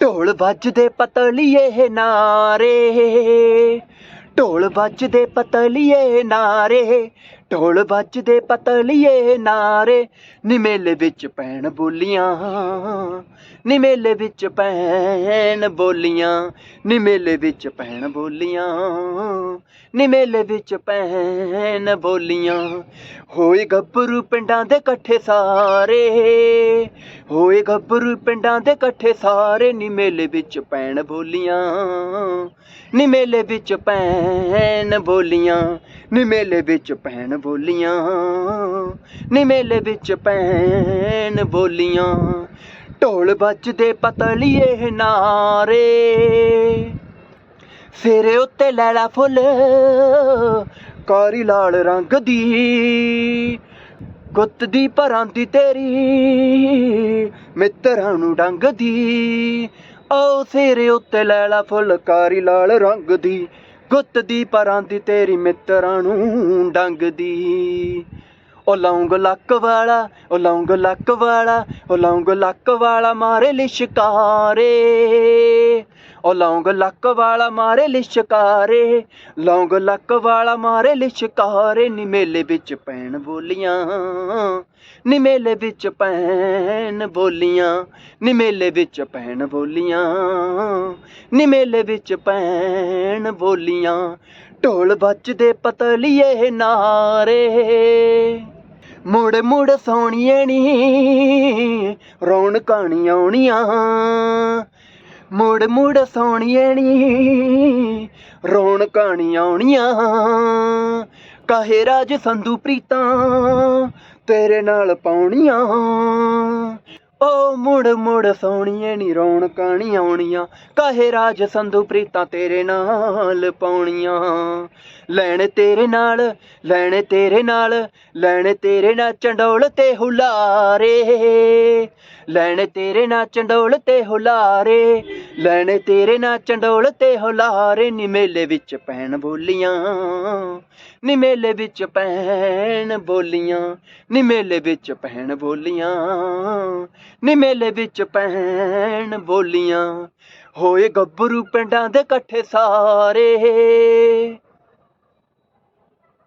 ਢੋਲ ਵੱਜਦੇ ਪਤਲੀਏ ਨਾਰੇ। ਢੋਲ ਵੱਜਦੇ ਪਤਲੀਏ ਨਾਰੇ। ਢੋਲ ਵੱਜਦੇ ਪਤਲੀਏ ਨਾਰੇ, ਨਿਮੇਲੇ ਵਿੱਚ ਪੈਣ ਬੋਲੀਆਂ, ਨਿਮੇਲੇ ਵਿੱਚ ਪੈਣ ਬੋਲੀਆਂ, ਨਿਮੇਲੇ ਵਿੱਚ ਪੈਣ ਬੋਲੀਆਂ ਨੀ ਵਿੱਚ ਪੈਣ ਬੋਲੀਆਂ। ਹੋਏ ਗੱਭਰੂ ਪਿੰਡਾਂ ਦੇ ਇਕੱਠੇ ਸਾਰੇ, ਹੋਏ ਗੱਭਰੂ ਪਿੰਡਾਂ ਦੇ ਇਕੱਠੇ ਸਾਰੇ, ਨਿਮੇਲੇ ਵਿੱਚ ਪੈਣ ਬੋਲੀਆਂ, ਨਿਮੇਲੇ ਵਿੱਚ ਪੈਣ ਬੋਲੀਆਂ, ਨਿਮੇਲੇ ਵਿੱਚ ਪੈਣ ਬੋਲੀਆਂ, ਨੀ ਮੇਲੇ ਵਿੱਚ ਪੈਣ ਬੋਲੀਆਂ। ਢੋਲ ਵੱਜਦੇ ਪਤਲੀਏ ਨਾਰੇ। ਸਿਰੇ ਉੱਤੇ ਲੈਲਾ ਫੁੱਲ, ਕਾਰੀ ਲਾਲ ਰੰਗ ਦੀ। ਗੁੱਤ ਦੀ ਪਰਾਂਦੀ ਤੇਰੀ, ਮਿੱਤਰਾਂ ਨੂੰ ਡੰਗ ਦੀ ਓ ਸਿਰੇ ਉੱਤੇ ਲੈਲਾ ਫੁੱਲ, ਕਾਰੀ ਲਾਲ ਰੰਗ ਦੀ। ਗੁੱਤ ਦੀ ਪਰਾਂਦੀ ਤੇਰੀ ਮਿੱਤਰਾਂ ਨੂੰ ਡੰਗਦੀ। ਉਹ ਓ ਲੌਂਗ ਲੱਕ ਵਾਲਾ, ਉਹ ਲੌਂਗ ਲੱਕ ਵਾਲਾ, ਉਹ ਲੌਂਗ ਲੱਕ ਵਾਲਾ ਮਾਰੇ ਲਿਸ਼ਕਾਰੇ ਉਹ ਲੌਂਗ ਲੱਕ ਵਾਲਾ ਮਾਰੇ ਲਿਸ਼ਕਾਰੇ ਲੌਂਗ ਲੱਕ ਵਾਲਾ ਮਾਰੇ ਲਿਸ਼ਕਾਰੇ ਨੀ ਮੇਲੇ ਵਿੱਚ ਪੈਣ ਬੋਲੀਆਂ, ਨੀ ਮੇਲੇ ਵਿੱਚ ਪੈਣ ਬੋਲੀਆਂ, ਨੀ ਮੇਲੇ ਵਿੱਚ ਪੈਣ ਬੋਲੀਆਂ, ਨੀ ਮੇਲੇ ਵਿੱਚ ਪੈਣ ਬੋਲੀਆਂ। ਢੋਲ ਵੱਜਦੇ ਪਤਲੀਏ ਨਾਰੇ। ਮੁੜ ਮੁੜ ਸੋਣੀਏ ਨੀ, ਰੌਣਕਾਂ ਨੀ ਆਉਣੀਆਂ। ਮੁੜ ਮੁੜ ਸੋਣੀਏ ਨੀ, ਰੌਣਕਾਂ ਨੀ ਆਉਣੀਆਂ। ਕਾਹੇ ਰਾਜ ਸੰਧੂ ਪ੍ਰੀਤਾਂ ਤੇਰੇ ਨਾਲ ਪਾਉਣੀਆਂ। ਓ ਮੁੜ ਮੁੜ ਸੋਣੀਏ ਨੀ ਰੌਣਕਾਂ ਨੀ ਆਉਣੀਆਂ। ਕਾਹੇ ਰਾਜ ਸੰਧੂ ਪ੍ਰੀਤਾਂ ਤੇਰੇ ਨਾਲ ਪਾਉਣੀਆਂ? ਲੈਣ ਤੇਰੇ ਨਾਲ, ਲੈਣ ਤੇਰੇ ਨਾਲ, ਲੈਣ ਤੇਰੇ ਨਾਲ ਚੰਡੋਲ ਤੇ ਹੁਲਾਰੇ। ਲੈਣ ਤੇਰੇ ਨਾਲ ਚੰਡੋਲ ਤੇ ਹੁਲਾਰੇ, ਲੈਣ ਤੇਰੇ ਨਾਲ ਚੰਡੋਲ ਤੇ ਹੁਲਾਰੇ। ਨੀ ਮੇਲੇ ਵਿੱਚ ਪੈਣ ਬੋਲੀਆਂ, ਨੀ ਮੇਲੇ ਵਿੱਚ ਪੈਣ ਬੋਲੀਆਂ, ਨੀ ਮੇਲੇ ਵਿੱਚ ਪੈਣ ਬੋਲੀਆਂ। ਨੀ ਮੇਲੇ ਵਿੱਚ ਪੈਣ ਬੋਲੀਆਂ। ਹੋਏ ਗੱਭਰੂ ਪਿੰਡਾਂ ਦੇ ਇਕੱਠੇ ਸਾਰੇ।